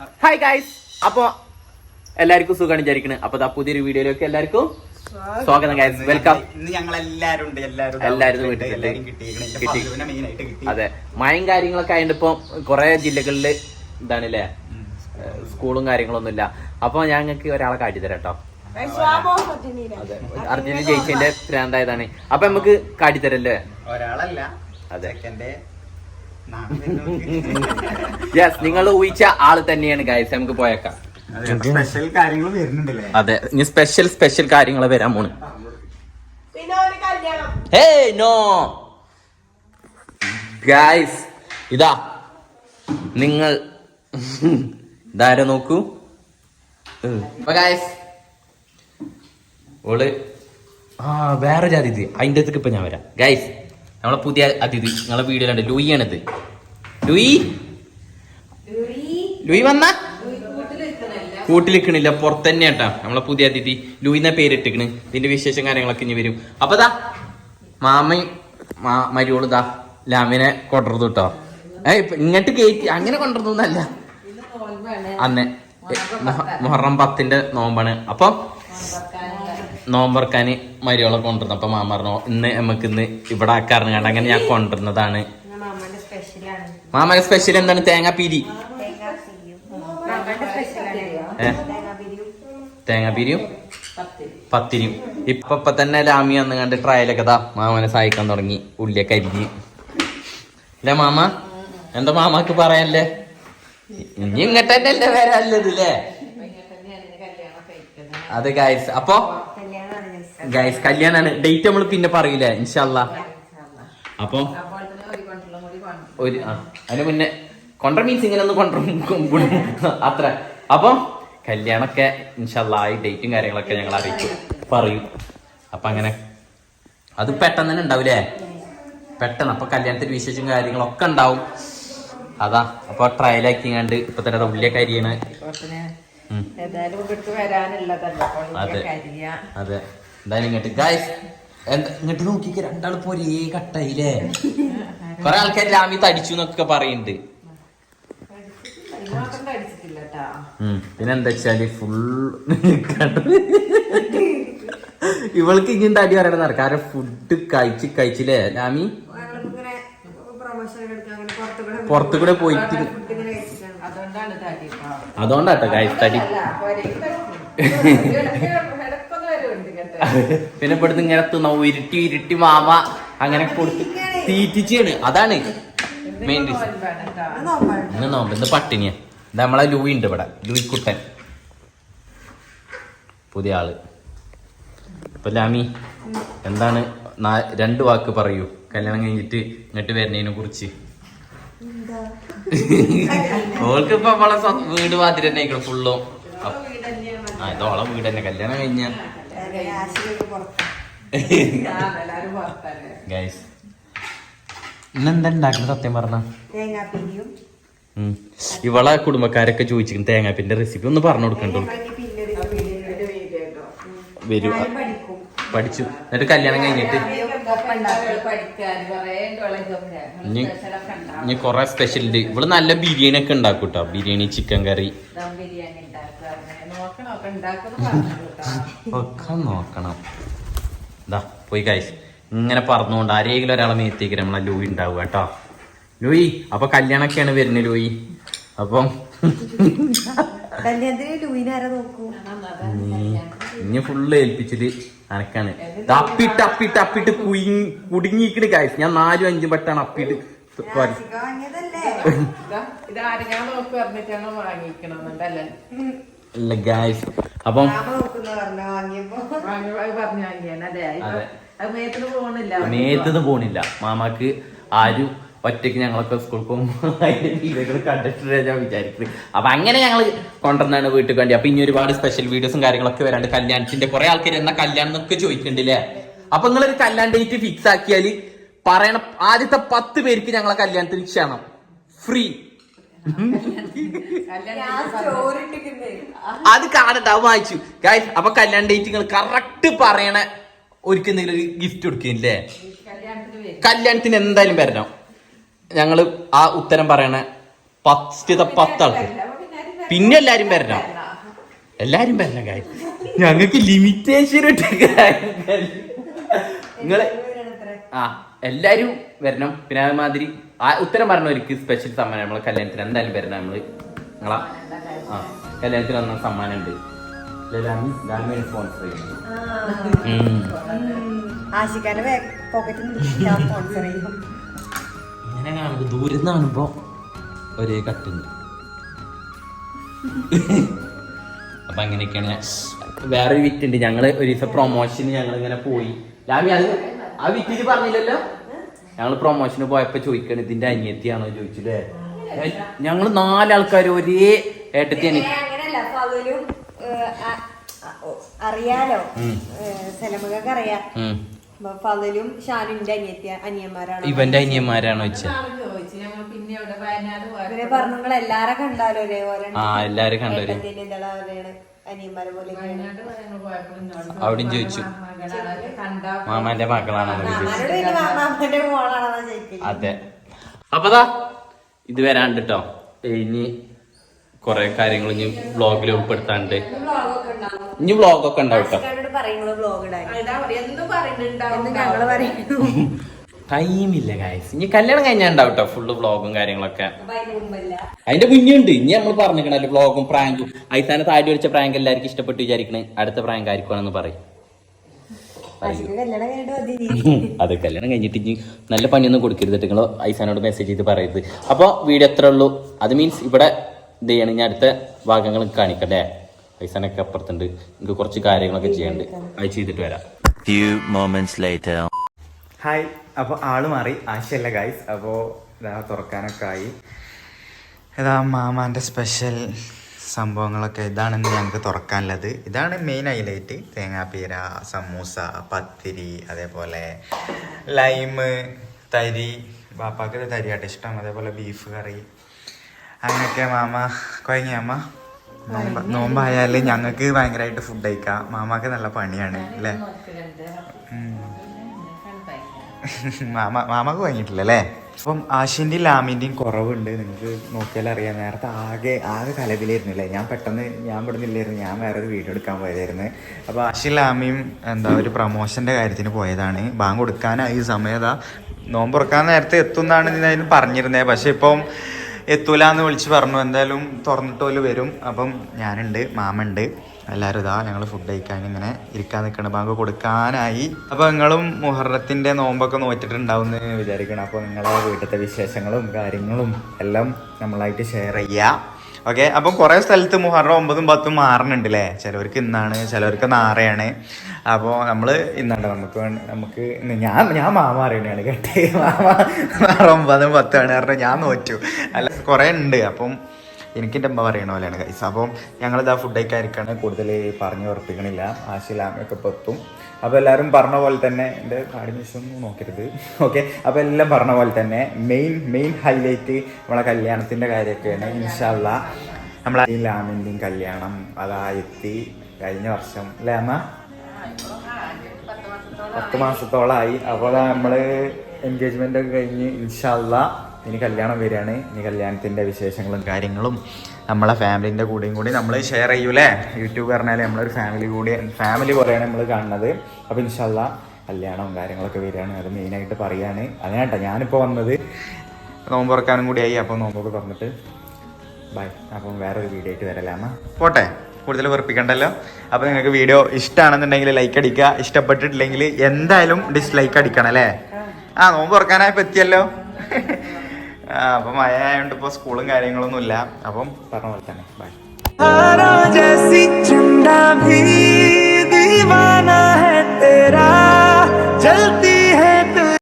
Hi guys അപ്പൊ എല്ലാവർക്കും സുഖമാണ് വിചാരിക്കുന്നത് അപ്പൊ ദാ പുതിയൊരു വീഡിയോയിലേക്ക് എല്ലാവർക്കും സ്വാഗതം. ഗായ്സ് വെൽക്കം ഇന്ന് ഞങ്ങൾ എല്ലാരും ഉണ്ട്. എല്ലാരും എല്ലാവരും വീട്ടിൽ കിട്ടി. കിട്ടി. അതെ. മഴയും കാര്യങ്ങളൊക്കെ ആയതുകൊണ്ട് ഇപ്പൊ കുറെ ജില്ലകളിൽ ഇതാണല്ലേ? അല്ലേ സ്കൂളും കാര്യങ്ങളൊന്നും ഇല്ല അപ്പൊ ഞങ്ങൾക്ക് ഒരാളെ കാട്ടിത്തരാം കേട്ടോ അതെ. അർജന്റീന ജയിച്ചതിന്റെ ഭ്രാന്തായതാണ് അപ്പൊ നമുക്ക് കാട്ടിത്തരല്ലേ ഒരാളല്ല. അതെ. യെസ് നിങ്ങൾ ഊഹിച്ച ആൾ തന്നെയാണ് ഗൈസ് നമുക്ക് പോയേക്കാം. അതെ, സ്പെഷ്യൽ കാര്യങ്ങൾ വരുന്നുണ്ടല്ലേ? അതെ ഇനി സ്പെഷ്യൽ സ്പെഷ്യൽ കാര്യങ്ങൾ വരാൻ പോണ്. പിന്നെ കല്യാണം. ഹേ നോ ഗൈസ് ഇതാ. നിങ്ങൾ ഇതാരോ നോക്കൂ? ഗൈസ് ഓൾ ആ വേറെ ജാതി അതിന്റെ അടുത്തേക്ക് ഇപ്പൊ ഞാൻ വരാം. ഗായ്സ് നമ്മളെ പുതിയ അതിഥി നിങ്ങളെ വീഡിയോ കണ്ട് ലൂയി ആണിത്. ലൂയി? ലൂയി വന്ന? കൂട്ടിലിക്കണില്ല പുറത്ത് തന്നെ കേട്ടാ നമ്മളെ പുതിയ അതിഥി ലൂയിന്ന പേരിട്ടിക്കണ്. ഇതിന്റെ വിശേഷം കാര്യങ്ങളൊക്കെ ഇനി വരും. അപ്പൊ ദാ മാമയും മരിയോൾ ദാ ലാമിനെ കൊണ്ടുവന്നു കേട്ടോ ഏ ഇപ്പൊ ഇങ്ങോട്ട് കേറ്റി. അങ്ങനെ കൊണ്ടുവന്നല്ല അന്ന് മുഹറം പത്തിന്റെ നോമ്പാണ്. അപ്പൊ നോമ്പറക്കാന് മരിയോളെ കൊണ്ടുവന്നു. അപ്പൊ മാമ പറഞ്ഞു ഇന്ന് നമുക്ക് ഇന്ന് ഇവിടെ ആക്കാറുണ്ട്. കണ്ട അങ്ങനെ ഞാൻ കൊണ്ടുവരുന്നതാണ് മാമന്റെ സ്പെഷ്യൽ എന്താണ്? തേങ്ങാപ്പീരി തേങ്ങാപ്പീരിയും പത്തിരിയും. ഇപ്പൊ ഇപ്പൊ തന്നെ ലാമി വന്ന് കണ്ട് ട്രയലൊക്കെ താ മാമനെ സഹായിക്കാൻ തുടങ്ങി. ഉള്ളിയൊക്കെ അരിഞ്ഞ്. അല്ലേ മാമ? എന്താ മാമാക്ക് പറയാനല്ലേ? ഇനി ഇങ്ങോട്ട് തന്നെ അല്ലേ അല്ലേ അത് കാര്യ അപ്പോ. ഗൈസ് കല്യാണാണ്. ഡേറ്റ് നമ്മൾ പിന്നെ പറയൂലേ? ഇൻഷല്ല അപ്പൊ? ഒരു അതിന് മുന്നേ കൊണ്ട മീൻസ് ഇങ്ങനെ ഒന്ന് കൊണ്ട അത്ര. അപ്പൊ കല്യാണൊക്കെ ഇൻഷല്ല ഈ ഡേറ്റും കാര്യങ്ങളൊക്കെ ഞങ്ങൾ അറിയിക്കും പറയും. അപ്പൊ അങ്ങനെ. അത് പെട്ടെന്ന് തന്നെ ഉണ്ടാവൂലേ? പെട്ടെന്ന്. അപ്പൊ കല്യാണത്തിന്റെ വിശേഷം കാര്യങ്ങളൊക്കെ ഉണ്ടാവും. അതാ. അപ്പൊ ട്രയലാക്കി കണ്ട് ഇപ്പൊ തന്നെ ദാ ഉള്ളിയൊക്കെ അരിയാണ്. അതെ. അതെ. എന്തായാലും ഇങ്ങോട്ട് ഗായ്സ് ഇങ്ങോട്ട് നോക്കിക്ക് രണ്ടാളിപ്പോ ഒരേ കട്ടായില്ലേ കൊറേ ആൾക്കാർ രാമി തടിച്ചു എന്നൊക്കെ പറയുന്നുണ്ട് മാത്രം അടിച്ചിട്ടില്ല പിന്നെ എന്താ വെച്ചാൽ ഫുൾ ഇവൾക്ക് ഇങ്ങനെ തടി പറയണ നടക്കാം കാരണം ഫുഡ് കഴിച്ച് കഴിച്ചില്ലേ രാമി? പുറത്തു കൂടെ പോയിട്ട് അതുകൊണ്ടാട്ടോ കഴിച്ചടി തടി അല്ല പോരെങ്കിൽ തടി. ഇടയ്ക്കൊന്ന് വരുന്നുണ്ട് കേട്ടോ പിന്നെ ഇവിടുന്ന് ഇങ്ങനെ തിന്ന ഉരുട്ടി ഉരുട്ടി മാമ അങ്ങനെ കൊടുത്ത് തീറ്റിച്ചാണ്. അതാണ് മെയിൻ റീസൺ ഇന്ന് പട്ടിണിയാ. നമ്മളെ ലൂയി ഉണ്ട് ഇവിടെ ലൂയി കുട്ടൻ. പുതിയ ആൾ. അപ്പൊ ലാമി എന്താണ് രണ്ട് വാക്ക് പറയൂ. കല്യാണം കഴിഞ്ഞിട്ട് ഇങ്ങോട്ട് വരുന്നതിനെ കുറിച്ച്. ഓൾക്ക് നമ്മളെ വീട് മാതിരി തന്നെ ഫുള്ളും ആ ഇതോളെ വീട് തന്നെ കല്യാണം കഴിഞ്ഞ. ഗൈസ് ഇന്നെന്താ ഉണ്ടാക്കുന്നത് സത്യം പറഞ്ഞ? ഇവളെ കുടുംബക്കാരൊക്കെ ചോദിച്ചിരിക്കും തേങ്ങാപ്പിന്റെ റെസിപ്പി ഒന്ന് പറഞ്ഞു കൊടുക്കണ്ടോ? വരൂ. പഠിച്ചു. എന്നിട്ട് കല്യാണം കഴിഞ്ഞിട്ട്? ഇനി കുറെ സ്പെഷ്യൽ ഉണ്ട്. ഇവൾ നല്ല ബിരിയാണി ഒക്കെ ഉണ്ടാക്കൂട്ടോ. കേട്ടോ ബിരിയാണി ചിക്കൻ കറി ഒക്കെ നോക്കണം ഇതാ പോയി കായ്സ് ഇങ്ങനെ പറഞ്ഞുകൊണ്ട് ആരെങ്കിലും ഒരാളെ മേത്തേക്ക് നമ്മളെ ലൂയി ഉണ്ടാവുക കേട്ടോ. ലൂയി അപ്പൊ കല്യാണൊക്കെയാണ് വരുന്നത് ലൂയി. അപ്പം ഇനി ഫുള്ള് ഏൽപ്പിച്ചിട്ട് അനക്കാണ്. അപ്പിട്ട് അപ്പിട്ട് അപ്പിട്ട് കുയിങ് കുടുങ്ങിക്കണ് കായ്സ് ഞാൻ നാലും അഞ്ചും പെട്ടാണ് അപ്പിട്ട് വാങ്ങിക്കണമെന്നുണ്ടല്ലേ ഗായ്സ് അപ്പം മേത്തത് പോണില്ല. മാമാക്ക് ആരും ഒറ്റയ്ക്ക് ഞങ്ങളൊക്കെ സ്കൂൾ പോകുമ്പോൾ കണ്ടിട്ട് ഞാൻ വിചാരിക്കുന്നത് അപ്പൊ അങ്ങനെ ഞങ്ങൾ കൊണ്ടുവന്നാണ് വീട്ടിൽ വേണ്ടി അപ്പൊ ഇനി ഒരുപാട് സ്പെഷ്യൽ വീഡിയോസും കാര്യങ്ങളൊക്കെ വരാണ്ട് കല്യാണത്തിന്റെ കുറെ ആൾക്കാർ എന്നാ കല്യാണം എന്നൊക്കെ ചോദിക്കണ്ടില്ലേ അപ്പൊ നിങ്ങൾ ഒരു കല്യാണ ഡേറ്റ് ഫിക്സ് ആക്കിയാൽ പറയണ ആദ്യത്തെ പത്ത് പേർക്ക് ഞങ്ങളെ കല്യാണത്തിന് ക്ഷണം. ഫ്രീ അത് കാണണ്ട അത് വായിച്ചു. ഗൈസ് അപ്പൊ കല്യാണ ഡേറ്റ് നിങ്ങൾ കറക്റ്റ് പറയണ ഒരിക്കൽ എന്തെങ്കിലും ഗിഫ്റ്റ് കൊടുക്കില്ലേ കല്യാണത്തിന് എന്തായാലും വരണം. ഞങ്ങൾ ആ ഉത്തരം പറയണ പത്ത് പത്താൾക്ക് പിന്നെ എല്ലാരും വരണം. എല്ലാരും വരണം കാര്യം ഞങ്ങൾക്ക് ലിമിറ്റേഷൻ നിങ്ങൾ ആ. എല്ലാരും വരണം. പിന്നെ അതുമാതിരി ആ ഉത്തരം പറഞ്ഞവർക്ക് സ്പെഷ്യൽ സമ്മാനം നമ്മളെ കല്യാണത്തിന്. എന്തായാലും വരണം നമ്മൾ. നിങ്ങളാ? ആ കല്യാണത്തിന് വന്ന സമ്മാനം ഉണ്ട് ഇങ്ങനെ കാണുമ്പോ ദൂരം കാണുമ്പോ ഒരേ കട്ടുണ്ട് അപ്പൊ അങ്ങനെയൊക്കെയാണ് വേറൊരു വിറ്റ് ഉണ്ട് ഞങ്ങൾ ഒരു ദിവസം പ്രൊമോഷന് ഞങ്ങൾ ഇങ്ങനെ പോയി. ലാമി അത് ആ വിറ്റിട്ട് പറഞ്ഞില്ലല്ലോ? ഞങ്ങൾ പ്രൊമോഷന് പോയപ്പോ ചോദിക്കണ ഇതിന്റെ അനിയത്തിയാണോ? ചോദിച്ചില്ലേ? ഞങ്ങൾ നാലാൾക്കാർ ഒരേ ഏട്ടത്തി അങ്ങനെയല്ല പകലും അറിയാലോ. അറിയാം. അനിയത്തിയ അനിയന്മാരാണ്? ഇവന്റെ അനിയന്മാരാണോ പിന്നെ പറഞ്ഞു എല്ലാരെ കണ്ടാലോ ഒരേപോലെ? ആ എല്ലാരും കണ്ടോ അനിയന്മാരെ പോലെ അവിടെയും ചോദിച്ചു. മാമാന്റെ മക്കളാണെന്ന് അതെ. അപ്പതാ ഇത് വരാണ്ട് കേട്ടോ ഇനി കൊറേ കാര്യങ്ങൾ ഇനി വ്ളോഗിൽ ഉൾപ്പെടുത്താണ്ട്. ഇനി വ്ളോഗൊക്കെ ഉണ്ടാവും. കേട്ടോ ടൈമില്ല ഗായസ് ഇനി കല്യാണം കഴിഞ്ഞാൽ ഉണ്ടാവും കേട്ടോ ഫുള്ള് വ്ളോഗും കാര്യങ്ങളൊക്കെ. അതിന് മുമ്പല്ല അതിന്റെ മുന്നുണ്ട് ഇനി നമ്മൾ പറഞ്ഞിരിക്കണല്ലോ വ്ളോഗും പ്രാങ്കും. ഐസാനെ താടി വെച്ച പ്രാങ്ക് എല്ലാവർക്കും ഇഷ്ടപ്പെട്ട് വിചാരിക്കണേ. അടുത്ത പ്രാങ്ക് ആയിരിക്കുമെന്ന് പറയും. അത് കല്യാണം കഴിഞ്ഞിട്ട് ഇനി നല്ല പണിയൊന്നും കൊടുക്കരുത് നിങ്ങൾ ഐസാനോട് മെസ്സേജ് ചെയ്ത് പറയരുത്. അപ്പോൾ വീഡിയോ എത്ര ഉള്ളൂ. അത് മീൻസ് ഇവിടെ ഇത് ചെയ്യണം. ഇനി അടുത്ത ഭാഗങ്ങൾ കാണിക്കട്ടെ ഐസാനൊക്കെ അപ്പുറത്തുണ്ട്. എനിക്ക് കുറച്ച് കാര്യങ്ങളൊക്കെ ചെയ്യാണ്ട്. അത് ചെയ്തിട്ട് വരാം. Few moments later. ഹായ് അപ്പോൾ ആൾ മാറി. ആശയല്ല ഗായ്സ് അപ്പോൾ ഇതാ തുറക്കാനൊക്കെ ആയി. ഇതാ മാമാന്റെ സ്പെഷ്യൽ സംഭവങ്ങളൊക്കെ. ഇതാണെന്ന് ഞങ്ങൾക്ക് തുറക്കാനുള്ളത്. ഇതാണ് മെയിൻ ഹൈലൈറ്റ് തേങ്ങാപ്പീര സമൂസ പത്തിരി അതേപോലെ ലൈമ് തരി. ബാപ്പാക്ക് തരി തരിയാട്ടെ ഇഷ്ടം. അതേപോലെ ബീഫ് കറി. അങ്ങനെയൊക്കെ മാമ കുഴങ്ങി അമ്മ നോമ്പ് നോമ്പായാൽ ഞങ്ങൾക്ക് ഭയങ്കരമായിട്ട് ഫുഡ് കഴിക്കാം. മാമാക്ക് നല്ല പണിയാണ് അല്ലേ. മാമ മാമക്ക് വാങ്ങിയിട്ടില്ല അല്ലേ അപ്പം ആശിന്റെയും ലാമിന്റെയും കുറവുണ്ട്. നിങ്ങൾക്ക് നോക്കിയാൽ അറിയാം. നേരത്തെ ആകെ ആകെ കലവിലായിരുന്നു അല്ലേ ഞാൻ പെട്ടെന്ന് ഞാൻ ഇവിടെ നിന്നില്ലായിരുന്നു ഞാൻ വേറെ ഒരു വീഡിയോ എടുക്കാൻ പോയതായിരുന്നു. അപ്പോൾ ആശിയും ലാമിയും എന്താ ഒരു പ്രൊമോഷന്റെ കാര്യത്തിന് പോയതാണ്. ബാങ്ക് കൊടുക്കാനായി. ഈ നോമ്പുറക്കാൻ നേരത്തെ ഞാൻ ഇതിന് പറഞ്ഞിരുന്നത് പക്ഷേ ഇപ്പം എത്തൂല എന്ന് വിളിച്ച് പറഞ്ഞു. എന്തായാലും തുറന്നിട്ടോൽ വരും. അപ്പം ഞാനുണ്ട് മാമുണ്ട് എല്ലാവരും ഇതാ ഞങ്ങൾ ഫുഡ് കഴിക്കാൻ ഇങ്ങനെ ഇരിക്കാൻ നിൽക്കണ ബാങ്ക് കൊടുക്കാനായി. അപ്പോൾ നിങ്ങളും മുഹറത്തിന്റെ നോമ്പൊക്കെ നോറ്റിട്ടുണ്ടാവും എന്ന് വിചാരിക്കണം. അപ്പോൾ നിങ്ങളെ വീട്ടിലത്തെ വിശേഷങ്ങളും കാര്യങ്ങളും എല്ലാം നമ്മളായിട്ട് ഷെയർ ചെയ്യാം. ഓക്കെ അപ്പം കുറേ സ്ഥലത്ത് മുഹറം ഒമ്പതും പത്തും മാറണുണ്ട് അല്ലേ ചിലവർക്ക് ഇന്നാണ് ചിലവർക്ക് നാറയാണ് അപ്പോൾ നമ്മൾ ഇന്നുണ്ട്? നമുക്ക് നമുക്ക് ഞാൻ ഞാൻ മാമ അറിയണതാണ് കേട്ടേ. മാമ ഒമ്പതും പത്തുമാണ് കാരണം ഞാൻ നോറ്റു. അല്ല കുറേ ഉണ്ട്. അപ്പം എനിക്ക് എന്റെ അമ്മ പറയണ പോലെയാണ് കൈസ് അപ്പം ഞങ്ങളിതാ ഫുഡ് കഴിക്കാതിരിക്കാണ് കൂടുതൽ പറഞ്ഞു ഉറപ്പിക്കണില്ല. ആശയിലാമയൊക്കെ ഇപ്പോൾ എത്തും. അപ്പോൾ എല്ലാവരും പറഞ്ഞ പോലെ തന്നെ എന്റെ കാടി മിഷൊന്നും നോക്കരുത്. ഓക്കെ അപ്പോൾ എല്ലാം പറഞ്ഞ പോലെ തന്നെ മെയിൻ മെയിൻ ഹൈലൈറ്റ് നമ്മളെ കല്യാണത്തിന്റെ കാര്യമൊക്കെയാണ്. ഇൻഷാല്ല നമ്മളെ ലാമിന്റെയും കല്യാണം അതാ എത്തി കഴിഞ്ഞ വർഷം അല്ലേ അമ്മ? പത്ത് മാസത്തോളമായി അപ്പോൾ നമ്മൾ എൻഗേജ്മെന്റ് ഒക്കെ കഴിഞ്ഞ് ഇൻഷാല്ല ഇനി കല്യാണം വരികയാണ്. ഇനി കല്യാണത്തിന്റെ വിശേഷങ്ങളും കാര്യങ്ങളും നമ്മളെ ഫാമിലിന്റെ കൂടെയും കൂടി നമ്മൾ ഷെയർ ചെയ്യൂലേ? യൂട്യൂബ് പറഞ്ഞാൽ നമ്മളൊരു ഫാമിലി കൂടി ഫാമിലി പോലെയാണ് നമ്മൾ കാണുന്നത്. അപ്പോൾ ഇൻഷല്ല കല്യാണവും കാര്യങ്ങളൊക്കെ വരികയാണ്. അത് മെയിനായിട്ട് പറയുകയാണ് അതിനാട്ടോ ഞാനിപ്പോൾ വന്നത്. നോമ്പ് തുറക്കാനും ആയി അപ്പോൾ നോമ്പൊക്കെ തുറന്നിട്ട് ബൈ അപ്പം വേറൊരു വീഡിയോ ആയിട്ട് വരലാമ പോട്ടെ കൂടുതൽ വെറുപ്പിക്കണ്ടല്ലോ. അപ്പോൾ നിങ്ങൾക്ക് വീഡിയോ ഇഷ്ടമാണെന്നുണ്ടെങ്കിൽ ലൈക്ക് അടിക്കുക. ഇഷ്ടപ്പെട്ടിട്ടില്ലെങ്കിൽ എന്തായാലും ഡിസ്ലൈക്ക് അടിക്കണം അല്ലേ? ആ നോമ്പ് തുറക്കാനായപ്പോൾ എത്തിയല്ലോ. അപ്പൊ മഴ ആയതുകൊണ്ട് ഇപ്പൊ സ്കൂളും കാര്യങ്ങളൊന്നും ഇല്ല. അപ്പം പറഞ്ഞ പോലെ തന്നെ. ബൈ ദീവാന ഹെ തേരാ?